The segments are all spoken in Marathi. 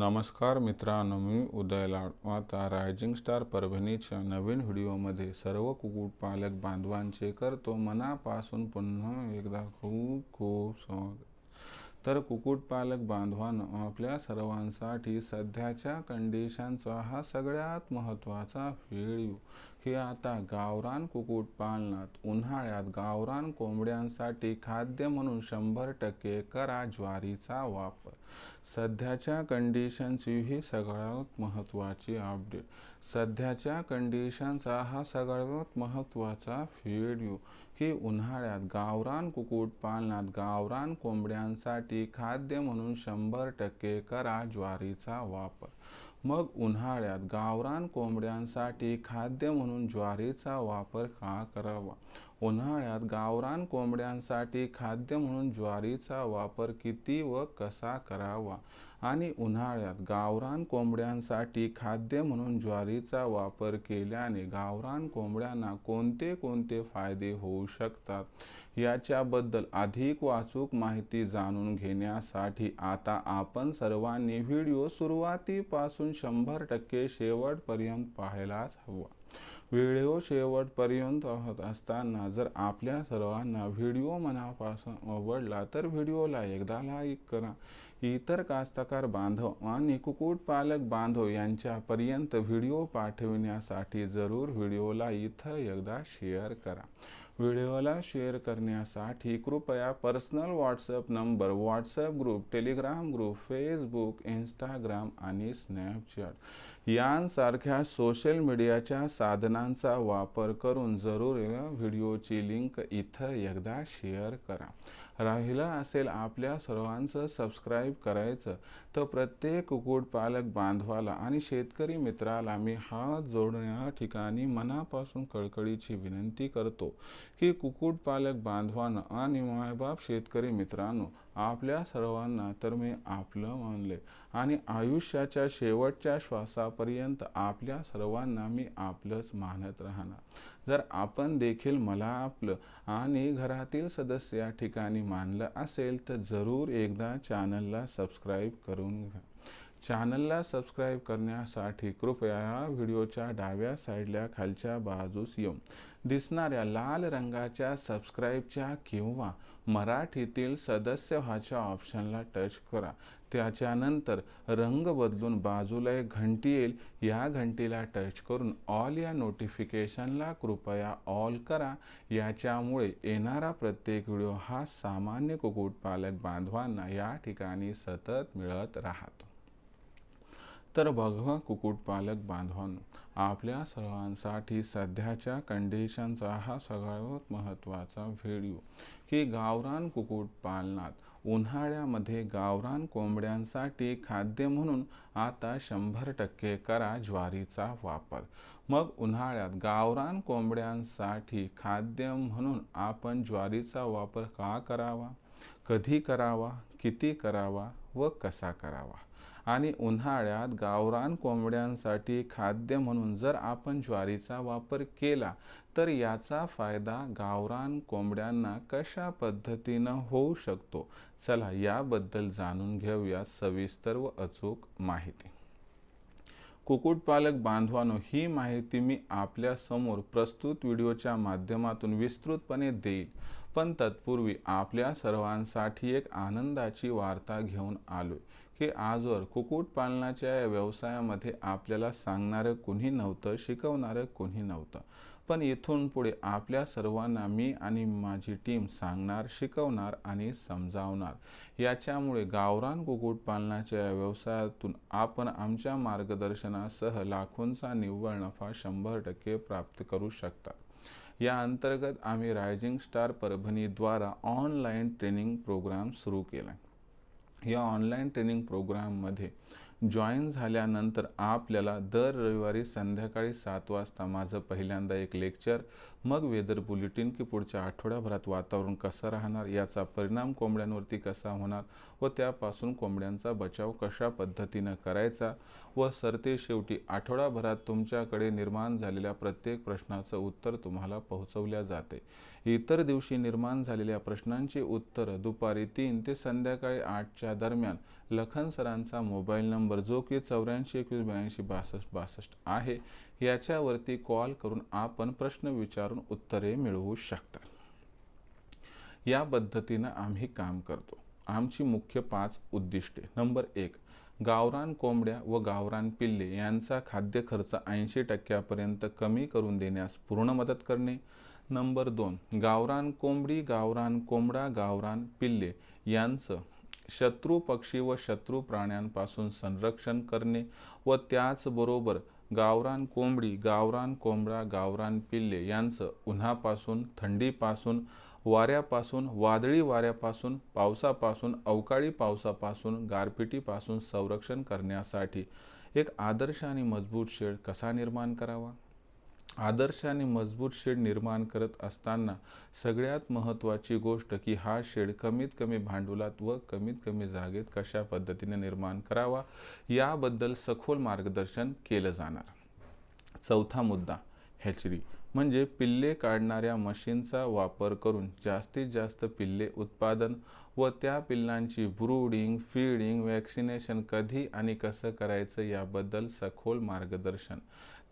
नमस्कार मित्रांनो मी उदय लाडवाता रायझिंग स्टार परभणीच्या नवीन व्हिडिओमध्ये सर्व कुक्कुटपालक बांधवांचे करतो मनापासून पुन्हा एकदा खूप खूप स्वागत. तर कुक्कुटपालक बांधवांनो आपल्या सर्वांसाठी सध्याच्या कंडिशनचा हा सगळ्यात महत्त्वाचा व्हिडिओ की आता गावरान कुक्कुटपालनात उन्हाळ्यात गावरान कोंबड्यांसाठी खाद्य म्हणून शंभर टक्के करा ज्वारीचा वापर. सध्याच्या कंडिशनची ही सगळ्यात महत्त्वाची अपडेट सध्याच्या कंडिशनचा हा सगळ्यात महत्त्वाचा व्हिडिओ की उन्हाळ्यात गावरान कुक्कुटपालनात गावरान कोंबड्यांसाठी खाद्य म्हणून शंभर टक्के करा ज्वारीचा वापर. मग उन्हाळ्यात गावरान कोंबड्यांसाठी खाद्य म्हणून ज्वारीचा वापर का करावा? उन्हाळ्यात गावरान कोंबड्यांसाठी खाद्य म्हणून ज्वारीचा वापर किती व कसा करावा? आणि उन्हाळ्यात गावरान कोंबड्यांसाठी खाद्य म्हणून ज्वारीचा वापर केल्याने गावरान कोंबड्यांना कोणते कोणते फायदे होऊ शकतात? याच्याबद्दल अधिक वाचूक माहिती जाणून घेण्यासाठी आता आपण सर्वांनी व्हिडिओ सुरुवातीपासून शंभर टक्के शेवटपर्यंत पाहायलाच हवा. व्हिडिओ शेवटपर्यंत पाहत असताना जर आपल्या सर्वांना व्हिडिओ मनापासून आवडला तर व्हिडिओला एकदा लाईक करा. इतर कास्तकार बांधव आणि कुक्कुटपालक बांधव यांच्यापर्यंत व्हिडिओ पाठविण्यासाठी जरूर व्हिडिओला इथं एकदा शेअर करा. व्हिडिओला शेअर करण्यासाठी कृपया personal WhatsApp number WhatsApp group Telegram group Facebook Instagram आणि स्नॅपचॅट यांसारख्या सोशल मीडियाच्या साधनांचा वापर करून जरूर व्हिडिओची लिंक इथं एकदा शेअर करा. राहिलं असेल आपल्या सर्वांचं सबस्क्राईब करायचं तर प्रत्येक कुक्कुटपालक बांधवाला आणि शेतकरी मित्राला मी हात जोडण्या ठिकाणी मनापासून कळकळीची विनंती करतो की कुक्कुटपालक बांधवानं आणि मायबाप शेतकरी मित्रांनो आपल्या सर्वांना तर मी आपलं मानले. आणि आयुष्याच्या शेवटच्या श्वासापर्यंत आपल्या सर्वांना मी आपलंच मानत राहणार. जर आपण देखील मला आपलं आणि घरातील सदस्य या ठिकाणी मानलं असेल तर जरूर एकदा चॅनलला सबस्क्राईब करून घ्या. चॅनलला सबस्क्राईब करण्यासाठी कृपया या व्हिडिओच्या डाव्या साईडला खालच्या बाजूस येऊन दिसणाऱ्या लाल रंगाच्या सबस्क्राईबच्या किंवा मराठीतील सदस्य व्हाच्या ऑप्शनला टच करा. त्याच्यानंतर रंग बदलून बाजूला एक घंटी येईल. या घंटीला टच करून ऑल या नोटिफिकेशनला कृपया ऑल करा. याच्यामुळे येणारा प्रत्येक व्हिडिओ हा सामान्य कुक्कुटपालक बांधवांना या ठिकाणी सतत मिळत राहतो. तर भगवा कुक्कुटपालक बांधवांनो आपल्या सर्वांसाठी सध्याच्या कंडिशनचा हा सगळ्यात महत्त्वाचा व्हिडिओ की गावरान कुक्कुटपालनात उन्हाळ्यामध्ये गावरान कोंबड्यांसाठी खाद्य म्हणून आता शंभर टक्के करा ज्वारीचा वापर. मग उन्हाळ्यात गावरान कोंबड्यांसाठी खाद्य म्हणून आपण ज्वारीचा वापर का करावा? कधी करावा? किती करावा? व कसा करावा? आणि उन्हाळ्यात गावरान कोंबड्यांसाठी खाद्य म्हणून जर आपण ज्वारीचा वापर केला तर याचा फायदा गावरान कोंबड्यांना कशा पद्धतीनं होऊ शकतो? चला याबद्दल जाणून घेऊया सविस्तर व अचूक माहिती. कुक्कुटपालक बांधवानो ही माहिती मी आपल्यासमोर प्रस्तुत व्हिडिओच्या माध्यमातून विस्तृतपणे देईल पण तत्पूर्वी आपल्या सर्वांसाठी एक आनंदाची वार्ता घेऊन आलोय. की आजवर कुक्कुटपालनाच्या या व्यवसायामध्ये आपल्याला सांगणारं कुणी नव्हतं शिकवणारं कुणी नव्हतं. पण इथून पुढे आपल्या सर्वांना मी आणि माझी टीम सांगणार शिकवणार आणि समजावणार. याच्यामुळे गावरान कुक्कुटपालनाच्या या व्यवसायातून आपण आमच्या मार्गदर्शनासह लाखोंचा निव्वळ नफा शंभर टक्के प्राप्त करू शकता. या अंतर्गत आम्ही रायझिंग स्टार परभणीद्वारा ऑनलाईन ट्रेनिंग प्रोग्राम सुरू केला या ऑनलाईन ट्रेनिंग प्रोग्राममध्ये जॉईन झाल्यानंतर आपल्याला दर रविवारी संध्याकाळी सात वाजता माझं पहिल्यांदा एक लेक्चर मग वेदर बुलेटिन की पुढच्या आठवड्याभरात वातावरण कसं राहणार याचा परिणाम कोंबड्यांवरती कसा होणार व त्यापासून कोंबड्यांचा बचाव कशा पद्धतीनं करायचा व सरते शेवटी आठवडाभरात तुमच्याकडे निर्माण झालेल्या प्रत्येक प्रश्नाचं उत्तर तुम्हाला पोहोचवल्या जाते. इतर दिवशी निर्माण झालेल्या प्रश्नांची उत्तरं दुपारी तीन ते संध्याकाळी आठच्या दरम्यान लखन सरांचा मोबाईल नंबर जो की चौऱ्याऐंशी एकवीस ब्याऐंशी बासष्ट बासष्ट आहे याच्यावरती कॉल करून आपण प्रश्न विचारून उत्तरे मिळवू शकता. या पद्धतीनं आम्ही काम करतो. आमची मुख्य पाच उद्दिष्टे. नंबर एक गावरान कोंबड्या व गावरान पिल्ले यांचा खाद्य खर्च ऐंशी टक्क्यापर्यंत कमी करून देण्यास पूर्ण मदत करणे. नंबर दोन गावरान कोंबडी गावरान कोंबडा गावरान पिल्ले यांचं शत्रू पक्षी व शत्रू प्राण्यांपासून संरक्षण करणे व त्याचबरोबर गावरान कोंबडी गावरान कोंबडा गावरान पिल्ले यांचं उन्हापासून थंडीपासून वाऱ्यापासून वादळी वाऱ्यापासून पावसापासून अवकाळी पावसापासून गारपिटीपासून संरक्षण करण्यासाठी एक आदर्श आणि मजबूत शेड कसा निर्माण करावा? आदर्श आणि मजबूत शेड निर्माण करत असताना सगळ्यात महत्त्वाची गोष्ट की हा शेड कमीत कमी भांडवलात व कमीत कमी जागेत कशा पद्धतीने निर्माण करावा याबद्दल सखोल मार्गदर्शन केलं जाणार. चौथा मुद्दा हॅचरी म्हणजे पिल्ले काढणाऱ्या मशीनचा वापर करून जास्तीत जास्त पिल्ले उत्पादन व त्या पिल्लांची ब्रूडिंग फीडिंग वॅक्सिनेशन कधी आणि कसं करायचं याबद्दल सखोल मार्गदर्शन.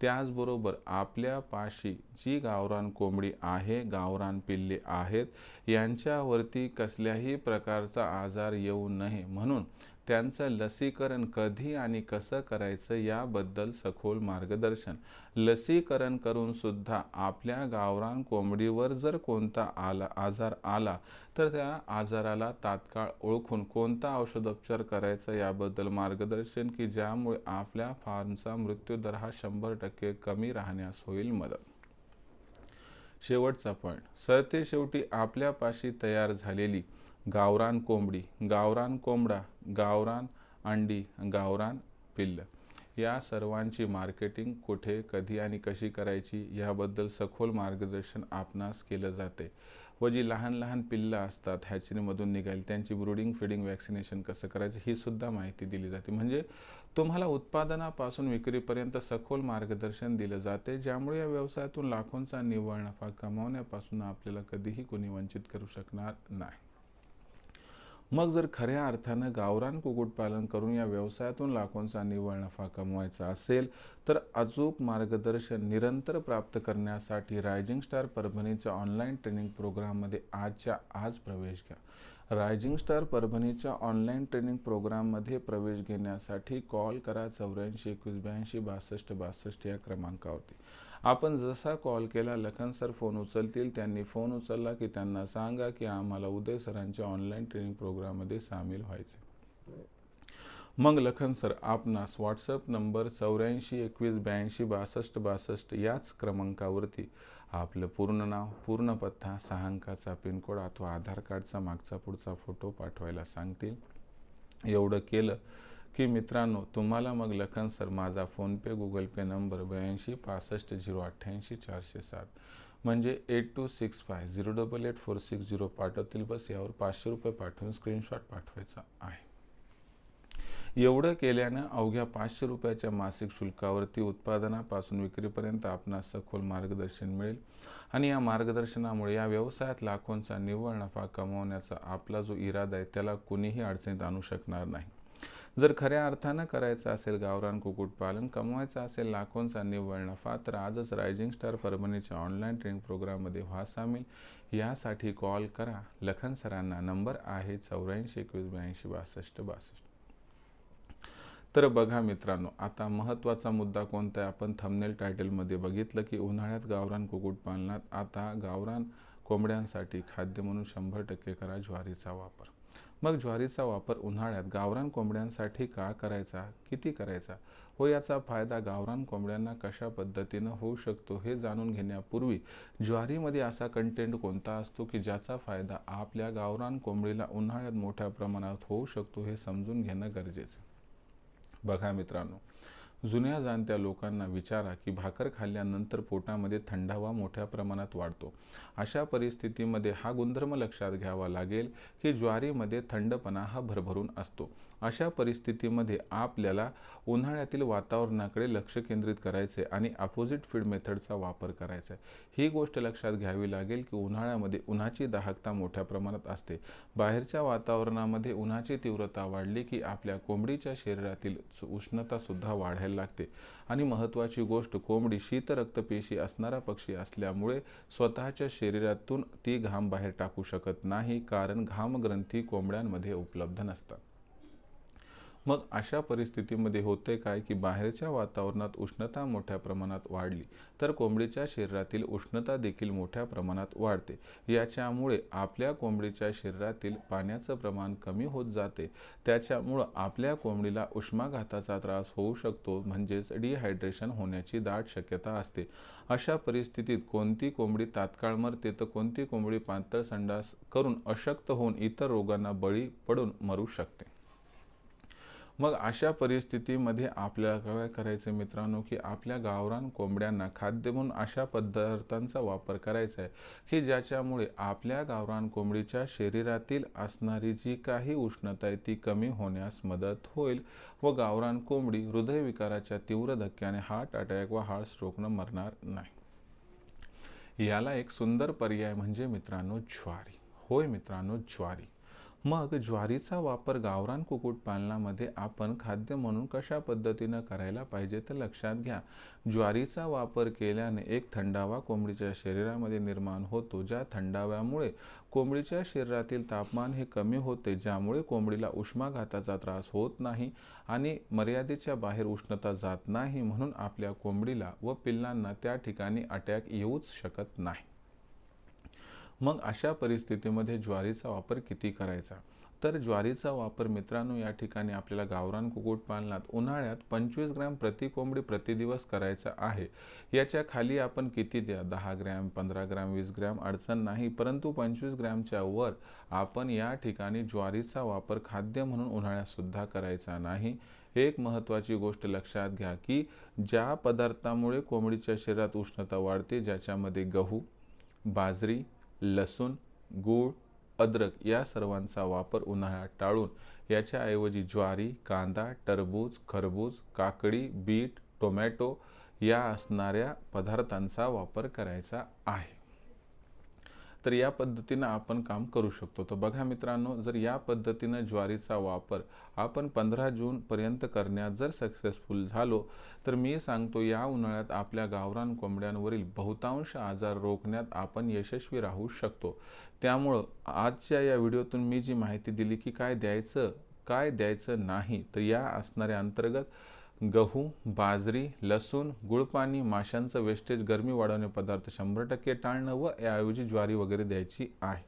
त्याचबरोबर आपल्या पाशी जी गावरान कोंबडी आहे गावरान पिल्ले आहेत यांच्यावरती कसल्याही प्रकारचा आजार येऊ नये म्हणून त्यांचं लसीकरण कधी आणि कसं करायचं याबद्दल सखोल मार्गदर्शन. लसीकरण करून सुद्धा आपल्या गावरान कोंबडीवर जर कोणता आला आजार आला तर त्या आजाराला तात्काळ ओळखून कोणता औषधोपचार करायचा याबद्दल मार्गदर्शन की ज्यामुळे आपल्या फार्मचा मृत्यूदर हा शंभर टक्के कमी राहण्यास होईल मदत. शेवटचा पॉईंट सरते शेवटी आपल्यापाशी तयार झालेली गावरान कोंबडी गावरान कोंबडा गावरान अंडी गावरान पिल्ल. या सर्वांची मार्केटिंग कुठे कधी आणि कशी करायची याबद्दल सखोल मार्गदर्शन आपणास केलं जाते. व जी लहान लहान पिल्लं असतात हॅचरीमधून निघाली त्यांची ब्रुडिंग फिडिंग वॅक्सिनेशन कसं करायचं ही सुद्धा माहिती दिली जाते. म्हणजे तुम्हाला उत्पादनापासून विक्रीपर्यंत सखोल मार्गदर्शन दिलं जाते ज्यामुळे या व्यवसायातून लाखोंचा निव्वळ नफा कमावण्यापासून आपल्याला कधीही कोणी वंचित करू शकणार नाही. मग जर खऱ्या अर्थानं गावरान कुक्कुटपालन करून या व्यवसायातून लाखोंचा निव्वळ नफा कमवायचा असेल तर अचूक मार्गदर्शन निरंतर प्राप्त करण्यासाठी रायझिंग स्टार परभणीच्या ऑनलाईन ट्रेनिंग प्रोग्राममध्ये आजच्या आज प्रवेश घ्या. रायझिंग स्टार परभणीच्या ऑनलाईन ट्रेनिंग प्रोग्राममध्ये प्रवेश घेण्यासाठी कॉल करा चौऱ्याऐंशी एकवीस ब्याऐंशी बासष्ट बासष्ट या क्रमांकावरती. आपण जसा कॉल केला लखन सर फोन उचलतील त्यांनी फोन उचलला की त्यांना सांगा की आम्हाला उदय सरांच्या ऑनलाईन ट्रेनिंग प्रोग्राममध्ये सामील व्हायचे मग लखन सर आपणास व्हॉट्सअप नंबर चौऱ्याऐंशी एकवीस ब्याऐंशी बासष्ट बासष्ट याच क्रमांकावरती आपलं पूर्ण नाव पूर्ण पत्ता सहा अंकाचा पिनकोड अथवा आधार कार्डचा मागचा पुढचा फोटो पाठवायला सांगतील. एवढं केलं की मित्रांनो तुम्हाला मग लखन सर माझा फोनपे गुगल पे नंबर ब्याऐंशी पासष्ट झिरो अठ्ठ्याऐंशी चारशे सात म्हणजे eight two six five zero double eight four six zero पाठवतील बस यावर पाचशे रुपये पाठवून स्क्रीनशॉट पाठवायचा आहे. एवढं केल्यानं अवघ्या पाचशे रुपयाच्या मासिक शुल्कावरती उत्पादनापासून विक्रीपर्यंत आपणास सखोल मार्गदर्शन मिळेल. आणि या मार्गदर्शनामुळे या व्यवसायात लाखोंचा निव्वळ नफा कमवण्याचा आपला जो इरादा आहे त्याला कुणीही अडचणीत आणू शकणार नाही. जर खऱ्या अर्थानं करायचं असेल गावरान कुक्कुटपालन कमवायचं असेल लाखोंचा निव्वळ नफा तर आजच रायझिंग स्टार परभणीच्या ऑनलाईन ट्रेनिंग प्रोग्राममध्ये व्हा सामील. यासाठी कॉल करा. लखन सरांना नंबर आहे चौऱ्याऐंशी एकवीस ब्याऐंशी बासष्ट बासष्ट. तर बघा मित्रांनो आता महत्त्वाचा मुद्दा कोणता आहे? आपण थमनेल टायटलमध्ये बघितलं की उन्हाळ्यात गावरान कुक्कुटपालनात आता गावरान कोंबड्यांसाठी खाद्य म्हणून शंभर टक्के करा ज्वारीचा वापर. मग ज्वारीचा वापर उन्हाळ्यात गावरान कोंबड्यांसाठी का करायचा? किती करायचा? हो याचा फायदा गावरान कोंबड्यांना कशा पद्धतीनं होऊ शकतो हे जाणून घेण्यापूर्वी ज्वारीमध्ये असा कंटेंट कोणता असतो की ज्याचा फायदा आपल्या गावरान कोंबडीला उन्हाळ्यात मोठ्या प्रमाणात होऊ शकतो हे समजून घेणं गरजेचं बघा मित्रांनो जुन्या जाणत्या लोकांना विचारा की भाकर खाल्ल्यानंतर पोटामध्ये थंडावा मोठ्या प्रमाणात वाढतो. अशा परिस्थितीमध्ये हा गुणधर्म लक्षात घ्यावा लागेल की ज्वारीमध्ये थंडपणा हा भरभरून असतो. अशा परिस्थितीमध्ये आपल्याला उन्हाळ्यातील वातावरणाकडे लक्ष केंद्रित करायचे आणि अपोजिट फीड मेथडचा वापर करायचा आहे ही गोष्ट लक्षात घ्यावी लागेल की उन्हाळ्यामध्ये उन्हाची दाहकता मोठ्या प्रमाणात असते. बाहेरच्या वातावरणामध्ये उन्हाची तीव्रता वाढली की आपल्या कोंबडीच्या शरीरातील उष्णतासुद्धा वाढायला लागते. आणि महत्त्वाची गोष्ट कोंबडी शीत रक्तपेशी असणारा पक्षी असल्यामुळे स्वतःच्या शरीरातून ती घाम बाहेर टाकू शकत नाही कारण घामग्रंथी कोंबड्यांमध्ये उपलब्ध नसतात. मग अशा परिस्थितीमध्ये होते काय की बाहेरच्या वातावरणात उष्णता मोठ्या प्रमाणात वाढली तर कोंबडीच्या शरीरातील उष्णता देखील मोठ्या प्रमाणात वाढते. याच्यामुळे आपल्या कोंबडीच्या शरीरातील पाण्याचं प्रमाण कमी होत जाते. त्याच्यामुळं आपल्या कोंबडीला उष्माघाताचा त्रास होऊ शकतो म्हणजेच डिहायड्रेशन होण्याची दाट शक्यता असते. अशा परिस्थितीत कोणती कोंबडी तात्काळ मरते तर कोणती कोंबडी पातळ संडास करून अशक्त होऊन इतर रोगांना बळी पडून मरू शकते. मग अशा परिस्थितीमध्ये आपल्याला काय करायचं मित्रांनो की आपल्या गावरान कोंबड्यांना खाद्य म्हणून अशा पदार्थांचा वापर करायचा आहे की ज्याच्यामुळे आपल्या गावरान कोंबडीच्या शरीरातील असणारी जी काही उष्णता आहे ती कमी होण्यास मदत होईल व गावरान कोंबडी हृदयविकाराच्या तीव्र धक्क्याने हार्ट अटॅक व हार्ट स्ट्रोकनं मरणार नाही. याला एक सुंदर पर्याय म्हणजे मित्रांनो ज्वारी. होय मित्रांनो ज्वारी. मग ज्वारीचा वापर गावरान कुक्कुटपालनामध्ये आपण खाद्य म्हणून कशा पद्धतीनं करायला पाहिजे तर लक्षात घ्या. ज्वारीचा वापर केल्याने एक थंडावा कोंबडीच्या शरीरामध्ये निर्माण होतो ज्या थंडाव्यामुळे कोंबडीच्या शरीरातील तापमान हे कमी होते ज्यामुळे कोंबडीला उष्माघाताचा त्रास होत नाही आणि मर्यादेच्या बाहेर उष्णता जात नाही म्हणून आपल्या कोंबडीला व पिल्लांना त्या ठिकाणी अटॅक येऊच शकत नाही. मग अशा परिस्थितीमध्ये ज्वारीचा वापर किती करायचा? तर ज्वारीचा वापर मित्रांनो या ठिकाणी आपल्याला गावरान कुक्कुटपालनात उन्हाळ्यात पंचवीस ग्रॅम प्रति कोंबडी प्रतिदिवस करायचा आहे. याच्या खाली आपण किती द्या? दहा ग्रॅम पंधरा ग्रॅम वीस ग्रॅम अडचण नाही. परंतु पंचवीस ग्रॅमच्या वर आपण या ठिकाणी ज्वारीचा वापर खाद्य म्हणून उन्हाळ्यातसुद्धा करायचा नाही. एक महत्त्वाची गोष्ट लक्षात घ्या की ज्या पदार्थामुळे कोंबडीच्या शरीरात उष्णता वाढते ज्याच्यामध्ये गहू बाजरी लसूण गूळ अद्रक या सर्वांचा वापर उन्हाळ्यात टाळून याच्याऐवजी ज्वारी कांदा टरबूज खरबूज काकडी बीट टोमॅटो या असणाऱ्या पदार्थांचा वापर करायचा आहे. तर या पद्धतीनं आपण काम करू शकतो. तर बघा मित्रांनो जर या पद्धतीनं ज्वारीचा वापर आपण पंधरा जूनपर्यंत करण्यात जर सक्सेसफुल झालो तर मी सांगतो या उन्हाळ्यात आपल्या गावरान कोंबड्यांवरील बहुतांश आजार रोखण्यात आपण यशस्वी राहू शकतो. त्यामुळं आजच्या या व्हिडिओतून मी जी माहिती दिली की काय द्यायचं काय द्यायचं नाही तर या असणाऱ्या अंतर्गत गहू बाजरी लसूण गुळपाणी माशांचं वेस्टेज गरमी वाढवणे पदार्थ शंभर टक्के टाळणं व याऐवजी ज्वारी वगैरे द्यायची आहे.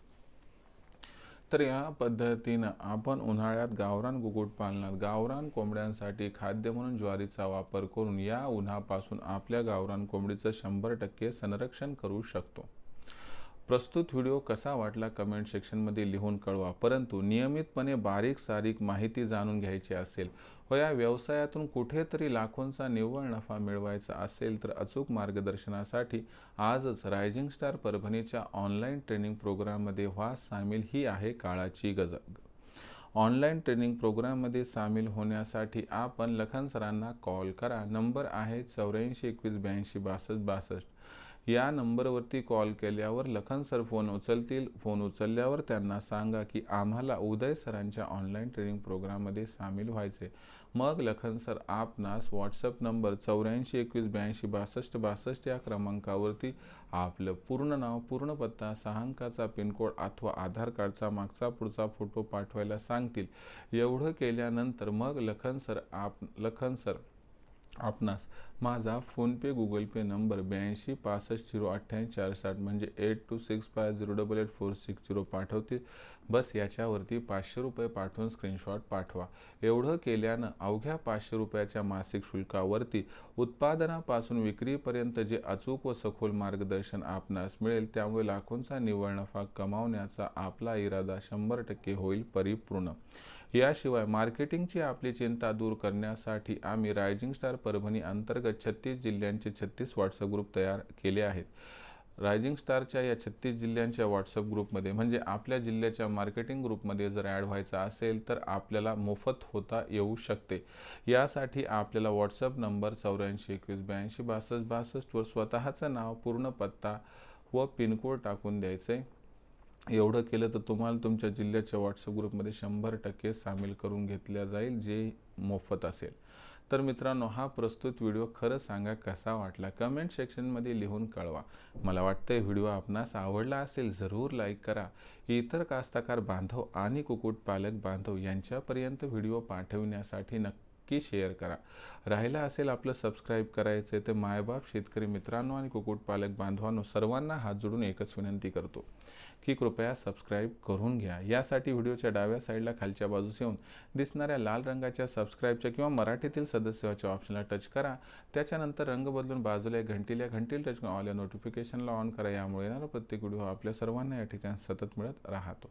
तर या पद्धतीनं आपण उन्हाळ्यात गावरान कुक्कुटपालनात गावरान कोंबड्यांसाठी खाद्य म्हणून ज्वारीचा वापर करून या उन्हापासून आपल्या गावरान कोंबडीचं शंभर टक्के संरक्षण करू शकतो. प्रस्तुत व्हिडिओ कसा वाटला कमेंट सेक्शनमध्ये लिहून कळवा. परंतु नियमितपणे बारीक सारीक माहिती जाणून घ्यायची असेल व या व्यवसायातून कुठेतरी लाखोंचा निव्वळ नफा मिळवायचा असेल तर अचूक मार्गदर्शनासाठी आजच रायझिंग स्टार परभणीच्या ऑनलाईन ट्रेनिंग प्रोग्राममध्ये व्हा सामील ही आहे काळाची गज ऑनलाईन ट्रेनिंग प्रोग्राममध्ये सामील होण्यासाठी आपण लखन सरांना कॉल करा. नंबर आहे चौऱ्याऐंशी एकवीस ब्याऐंशी बासष्ट बासष्ट. या नंबरवरती कॉल केल्यावर लखन सर फोन उचलतील. फोन उचलल्यावर त्यांना सांगा की आम्हाला उदय सरांच्या ऑनलाईन ट्रेनिंग प्रोग्राममध्ये सामील व्हायचे मग लखन सर आपणास व्हॉट्सअप नंबर चौऱ्याऐंशी एकवीस ब्याऐंशी बासष्ट बासष्ट या क्रमांकावरती आपलं पूर्ण नाव पूर्ण पत्ता सहा अंकाचा पिनकोड अथवा आधार कार्डचा मागचा पुढचा फोटो पाठवायला सांगतील. एवढं केल्यानंतर मग लखन सर आप लखन सर आपणास. माझा फोनपे गुगल पे नंबर ब्याऐंशी पासष्ट झिरो अठ्ठ्याऐंशी चार साठ म्हणजे eight two six five zero double eight four six zero पाठवतील. बस याच्यावरती पाचशे रुपये पाठवून स्क्रीनशॉट पाठवा. एवढं केल्यानं अवघ्या पाचशे रुपयाच्या मासिक शुल्कावरती उत्पादनापासून विक्रीपर्यंत जे अचूक व सखोल मार्गदर्शन आपणास मिळेल त्यामुळे लाखोंचा निव्वळ नफा कमावण्याचा आपला इरादा शंभर टक्के होईल परिपूर्ण. याशिवाय मार्केटिंगची आपली चिंता दूर करण्यासाठी आम्ही रायझिंग स्टार परभणी अंतर्गत छत्तीस जिल्ह्यांचे छत्तीस व्हॉट्सअप ग्रुप तयार केले आहेत. रायझिंग स्टारच्या या छत्तीस जिल्ह्यांच्या व्हॉट्सअप ग्रुपमध्ये म्हणजे आपल्या जिल्ह्याच्या मार्केटिंग ग्रुपमध्ये जर ॲड व्हायचं असेल तर आपल्याला मोफत होता येऊ शकते. यासाठी आपल्याला व्हॉट्सअप नंबर चौऱ्याऐंशी एकवीस ब्याऐंशी बासष्ट बासष्टवर स्वतःचं नाव पूर्ण पत्ता व पिनकोड टाकून द्यायचं आहे एवढं केलं तर तुम्हाला तुमच्या जिल्ह्याच्या व्हॉट्सअप ग्रुपमध्ये शंभर टक्के सामील करून घेतल्या जाईल जे मोफत असेल. तर मित्रांनो हा प्रस्तुत व्हिडिओ खरं सांगा कसा वाटला? कमेंट सेक्शनमध्ये लिहून कळवा. मला वाटतं व्हिडिओ आपणास आवडला असेल जरूर लाईक करा. इतर कास्तकार बांधव आणि कुक्कुटपालक बांधव यांच्यापर्यंत व्हिडिओ पाठवण्यासाठी नक्की शेअर करा. राहिला असेल आपलं सबस्क्राईब करायचं तर मायबाप शेतकरी मित्रांनो आणि कुक्कुटपालक बांधवांनो सर्वांना हात जोडून एकच विनंती करतो. की कृपया सबस्क्राईब करून घ्या. यासाठी व्हिडिओच्या डाव्या साईडला खालच्या बाजूस येऊन दिसणाऱ्या लाल रंगाच्या सबस्क्राईबच्या किंवा मराठीतील सदस्याच्या ऑप्शनला टच करा. त्याच्यानंतर रंग बदलून बाजूला घंटीला घंटील टच करून ऑल नोटिफिकेशनला ऑन करा. यामुळे येणारा प्रत्येक व्हिडिओ आपल्या सर्वांना या ठिकाणी सतत मिळत राहतो.